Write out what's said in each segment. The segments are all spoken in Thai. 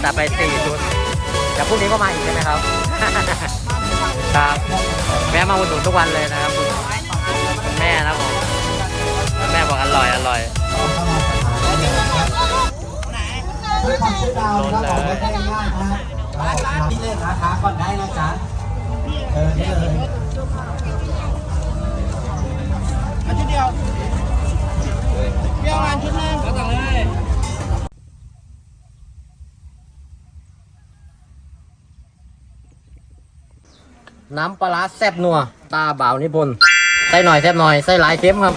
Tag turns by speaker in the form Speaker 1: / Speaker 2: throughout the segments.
Speaker 1: กแต่ไปสี่ชุดแต่พรุ่งนี้ก็มาอีกใช่ไหมครับ ครับแม่มาอุดหนุนทุกวันเลยนะครับคุณคุณแม่นะครับผมแม่บอกอร่อยอร่อย
Speaker 2: ด้วยความชื่อดาวนะครับบอกไม่ได้ง่ายนะที่เล่นนะคะก่อนได้นะจ๊ะเออนี่เลย
Speaker 3: อันชุดเดียวเดียวงานชุดหนึงก็ต่างเลย
Speaker 1: น้ำปลาแซ่บนัว ตาบ่าวนิพนธ์ใส่หน่อยแซ่บหน่อยใส่หลายเค็มครับ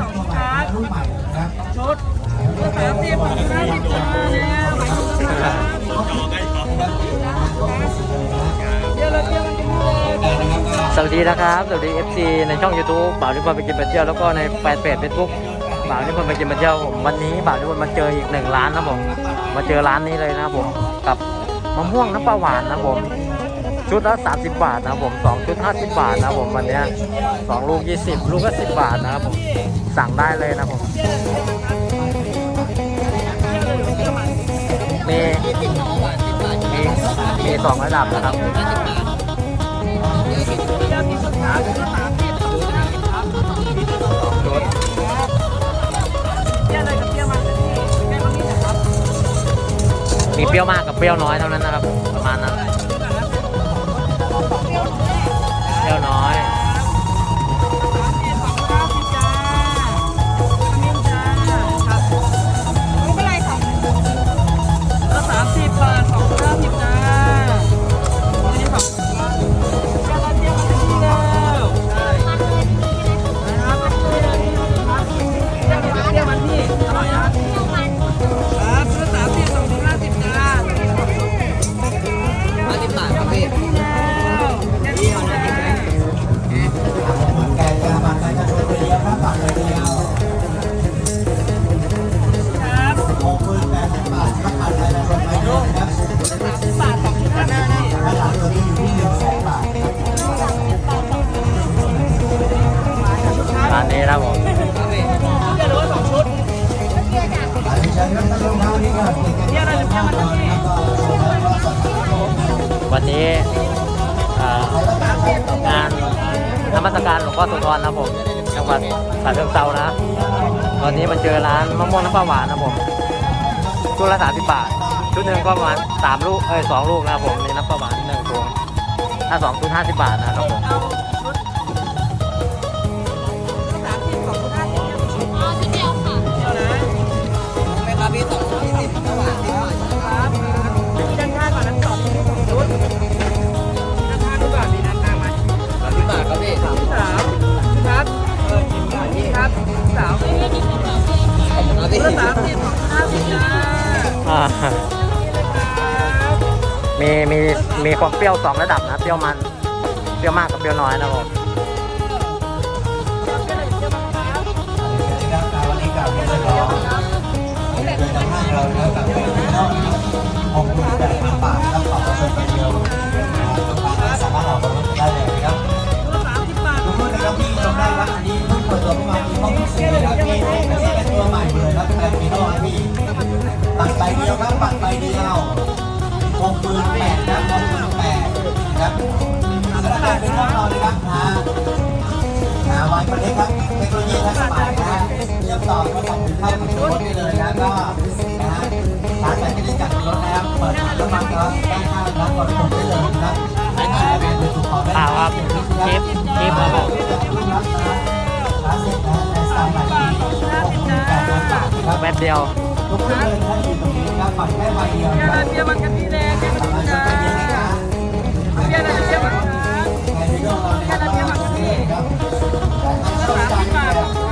Speaker 3: สองชุดครับ
Speaker 2: รุ่นใหม่นะครับ
Speaker 3: ชุดชุดสามสิบห้าสิบจ้าเนี่ยหมายถึงนะครับเดียวละเดียวละเดียวละ
Speaker 1: สวัสดีนะครับ สวัสดี FC ในช่อง YouTube บ่าวนิพนธ์ไปกินไปเที่ยวแล้วก็ในแฟนเพจเฟซบุ๊ก บ่าวนิพนธ์ไปกินไปเที่ยวผมวันนี้บ่าวนิพนมาเจออีกหนึ่งร้านนะผมมาเจอร้านนี้เลยนะครับผมกับมะม่วงน้ำปลาหวานนะผมชุดละ30 บาทนะครับผม2ชุด50 บาทนะผมวันนี้สองลูก 20 ลูกก็10 บาทนะครับผมสั่งได้เลยนะผมมีมีมีสองระดับนะครับ มีเปรี้ยวมากกับเปรี้ยวน้อยเท่านั้นนะครับ ประมาณนั้น
Speaker 3: พ่อ
Speaker 1: โสุธรนะผมจังหวัดฉะเชิงเทรานะ ตอนนี้มาเจอร้านมะม่วงน้ำปลาหวานนะผมชุดละสามสิบบาท ชุดหนึ่งก็ประมาณสามลูกเอ้ยสองลูกนะครับผมมีน้ำปลาหวานหนึ่งถุงถ้าสองชุดห้าสิบบาทนะครับผม
Speaker 3: สาวขอ
Speaker 1: บคุณครับพี่
Speaker 3: ชุดละสามสิบสองห้าสิบจ้า
Speaker 1: อ่ามีมีมีความเปรี้ยวสองระดับนะเปรี้ยวมันเปรี้ยวมากกับเปรี้ยวน้อยนะครับผม
Speaker 2: นะครับวันนี้กับเพื่อนเราโดยทางห้างเราแล้วกับเพื่อนเราหกหมื่นแปดพันบาทครับต่อเชิญไปเดียว ตัวเข้ามามีห้องสื่อนะครับพี่ไม่ใช่เป็นตัวใหม่เลยครับแต่มีโน้ครับพี่ตัดใบเดียวครับปัดใบเดียวหกหมื่นแปดนะหกหมื่นแปดนะครับสถานการณ์เป็นห้องเราเลยครับนะนะวายคนนี้ครับเทคโนโลยีทันสมัยนะเตรียมต่อก็ส่งเข้าถึงรถได้เลยนะก็นะฮะชาร์จแบตไม่ได้จัดรถนะครับเปิดถังน้ำมันก็ได้ข้าวแล้วกดปุ่มได้เลยนะครับอ่เป็นจุดของได้
Speaker 1: เปล่าครับคลิปคลิปครับ แป๊บเดียว
Speaker 2: ทุกคนเลยถ้าอยู่ตรงนี้นะฝั่งแค่ใบเดียว
Speaker 3: เดี๋ยว
Speaker 2: นะ
Speaker 3: นะเดี๋ยวมันกันทีแดงเดี๋ยวมันจ้าเดี๋ยวนะเดี๋ยวมันจ้า
Speaker 2: ในวิดีโอเรานะครับก็คือครับแต่ถ้าชอบการแบบคุย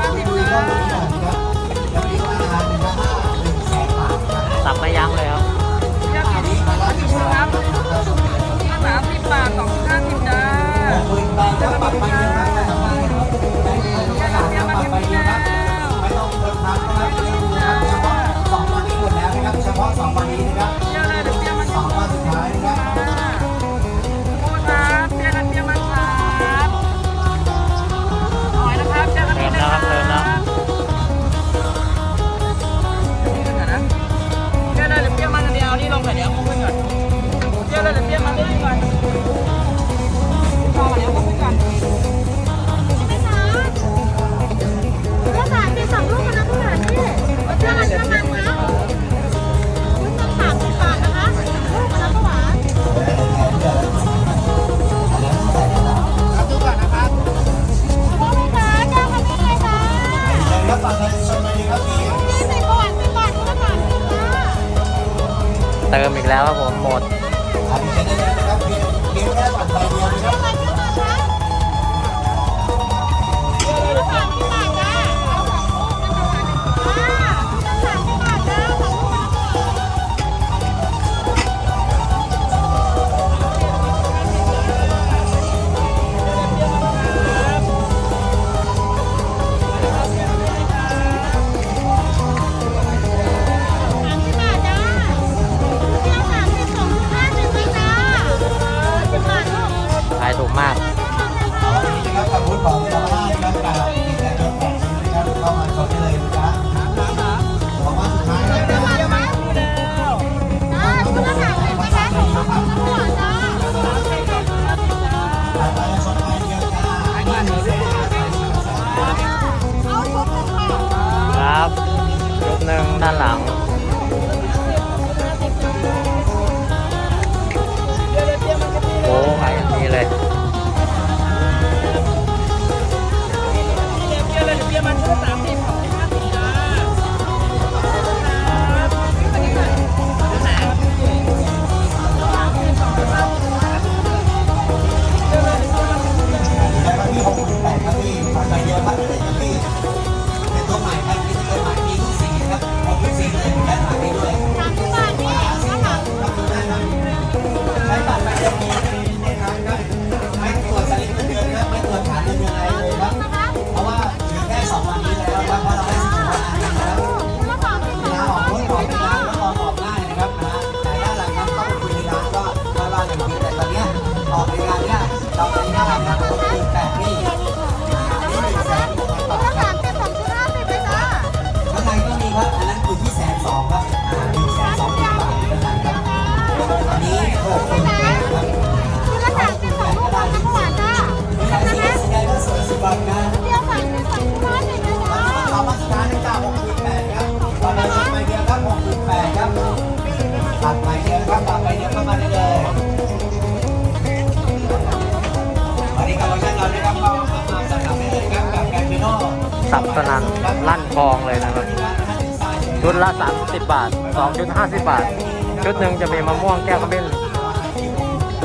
Speaker 2: ดหนึ่ง
Speaker 3: จะ
Speaker 2: มีมะม่วงแก้วขมิ้
Speaker 1: น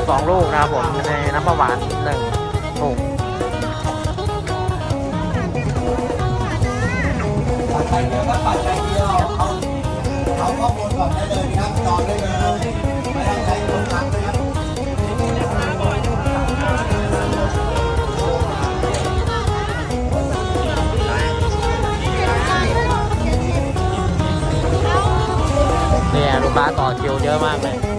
Speaker 1: สองลูกนะครับผมในน้ำประหวานหนึ่งถุงไปเดียก็ปัดเดียเขาเขาก่อนได้เลยนะครับนอนได้เลยไม่ต้องใช้คนรักนะครับ
Speaker 2: ลาต่อคิวเยอะมากเลย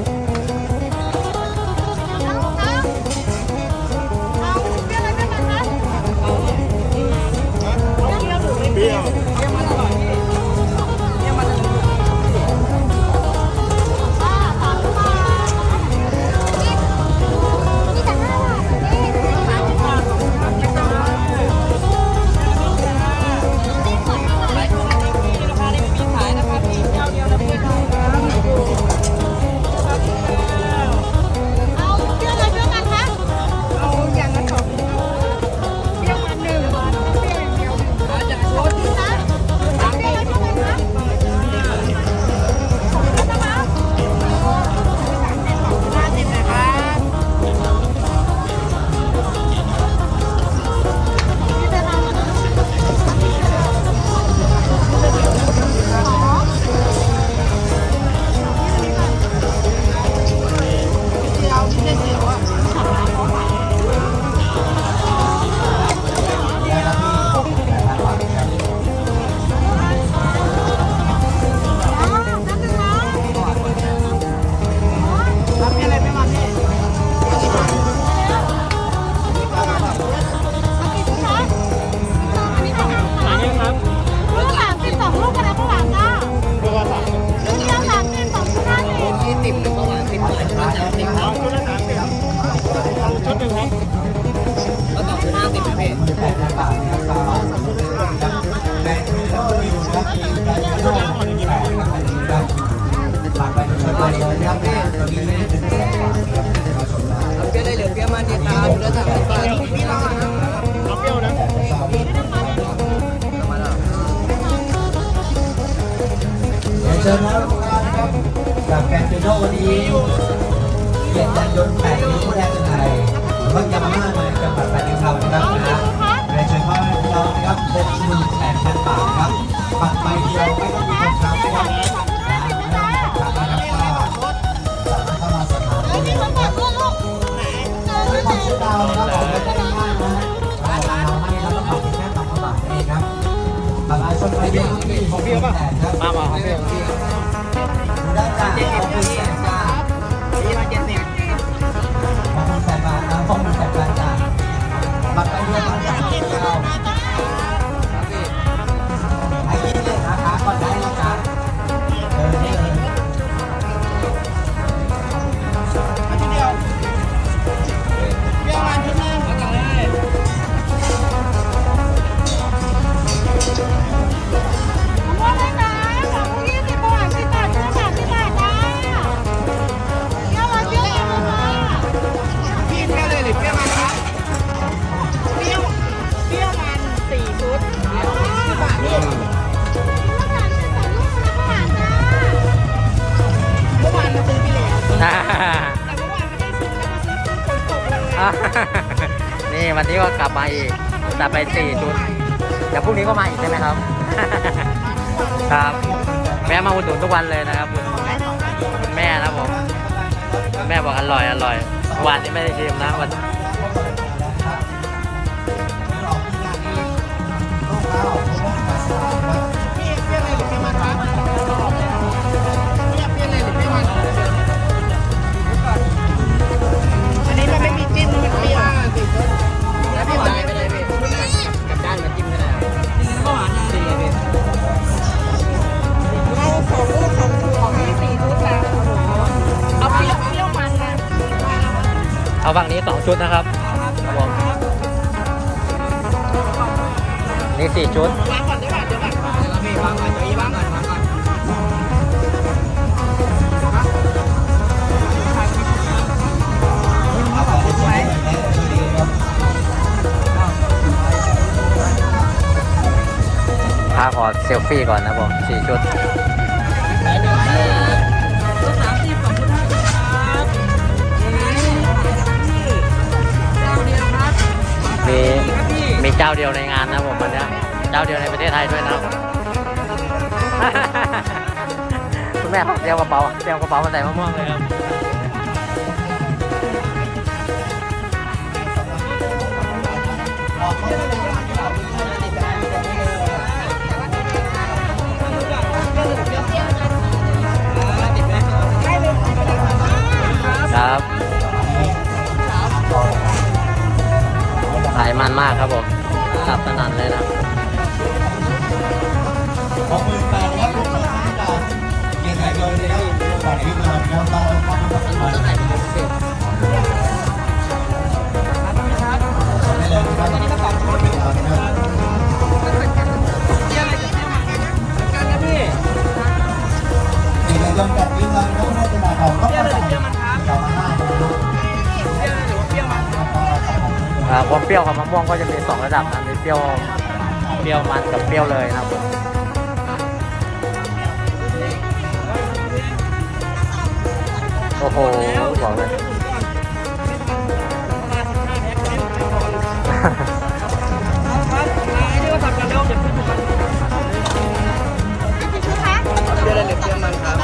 Speaker 4: เชิญครับ
Speaker 1: ทุกท่า
Speaker 4: น
Speaker 1: ครับกับแกนจูโน่
Speaker 2: วันนี้เกียรติจันยนต์แปดนิ้วผู้แทนใำหน่ายรถยามาฮ่ามาจังหวัดแปดนีเรานะครับนะในเชิญพ่อแม่พี่น้อนะครับหกหมื่นแปดพันบาทครับปัตรใบเดียวไม่ต้องมีคนค้ำนะครับเราครับผมก็ได้มากนะเราให้แล้วก็ขอบคุณแม่ตังค์บาทเองครับบา
Speaker 1: งอา
Speaker 3: ชีพไปเยอะที่
Speaker 5: ผมแต่
Speaker 3: มามาขอ
Speaker 1: งพี่ วันนี้ก็กลับมาอีกกลับไปสี่ชุดเดี๋ยวพรุ่งนี้ก็มาอีกใช่ไหมครับ ครับแม่มาอุดหนุนทุกวันเลยนะครับคุณแม่นะผมแม่บอกอร่อยอร่อย วันนี้ไม่ได้ชิมนะวัน
Speaker 3: ชุดนะครับนี่สี่ชุด วาก่อนดี๋ว่อเดี๋ยวก่อนเดี๋ยวเราพางก่อนเดี๋ยวอีวาางก่อนขอ
Speaker 1: มาขอเซลฟี่ก่อนนะผมสี่ชุด
Speaker 3: เจ้าเดียว
Speaker 1: ในงานนะผมวันนี้เจ้าเดียวในประเทศไทยด้วยนะคุณแม่เขาเตรียมกระเป๋าเตรียมกระเป๋ามาใส่มะม่วงเลยครับครับ
Speaker 2: อ่าค
Speaker 3: วาม
Speaker 1: เปรี้ยวของมะม่วงก็จะมีสองระดับนะมีเปรี้ยวเปรี้ยวมันกับเปรี้ยวเลยนะครับผมโอ้โหบอกเลย
Speaker 3: ครับไอ้นี่ก็ทำกันเร็วเดี๋ยวพี่ถูกกัน
Speaker 5: กี่ชุดคะ
Speaker 3: เปรี้ยวเลยหรือเปรี้ยวมันครับ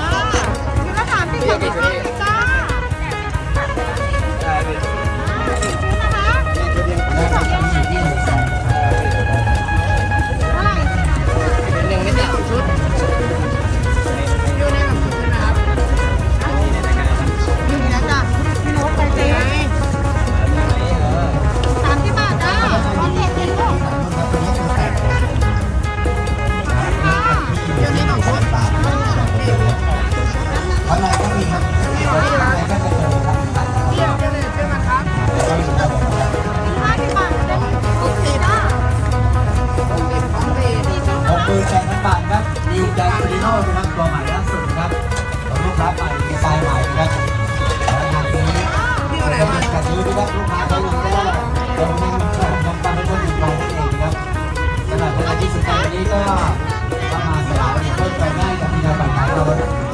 Speaker 2: bye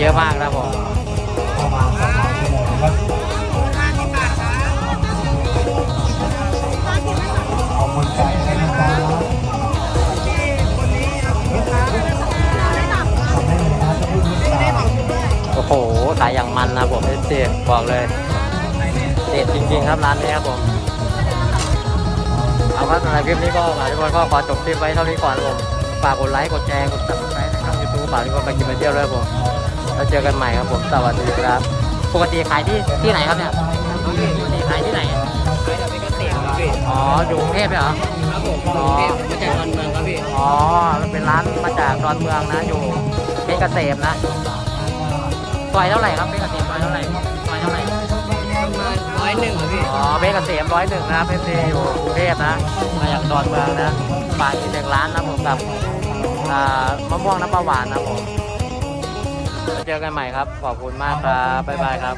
Speaker 5: เย
Speaker 1: อะมากนะครับผม
Speaker 2: ประมาณสองร้อยชั่วโมงครับขอบคุณใจนะครับ
Speaker 1: โอ้โหขายอย่างมันนะครับผมเอฟซีบอกเลยเด็ดจริงๆครับร้านนี้ครับผมเอาครับสำหรับคลิปนี้ก็หลายทุกคนก็ขอจบคลิปไว้เท่านี้ก่อนครับผมฝากกดไลค์กดแชร์กดซับสไครต์ในช่องยูทูบฝากทุกคนไปกินมาเที่ยวด้วยครับผม แล้วเจอกันใหม่ครับผมสวัสดีครับ ปกติขายที่ที่ไหนครับเนี่ยปกติขายที่ไหน
Speaker 3: ขายแต่เป็นเกษตรครับพี่
Speaker 1: อ๋ออยู่กรุงเทพไหมเหรอ
Speaker 3: ครับผมกรุงเทพมาจากดอนเมืองครับพี่
Speaker 1: อ๋อมันเป็นร้านมาจากดอนเมืองนะอยู่เพชรเกษมนะซอยเท่าไหร่ครับเพชรเกษมซอยเท่าไหร่ซอยเท่าไหร่
Speaker 3: ประมาณร้อยหนึ่งครับพี่
Speaker 1: อ๋อเพชรเกษมร้อยหนึ่งนะเพชรซีอยู่กรุงเทพนะมาจากดอนเมืองนะฝากอีกหนึ่งร้านนะผมกับอ่ามะม่วงน้ำปลาหวานนะผม แล้วเจอกันใหม่ครับ ขอบคุณมากครับ บ๊ายบายครับ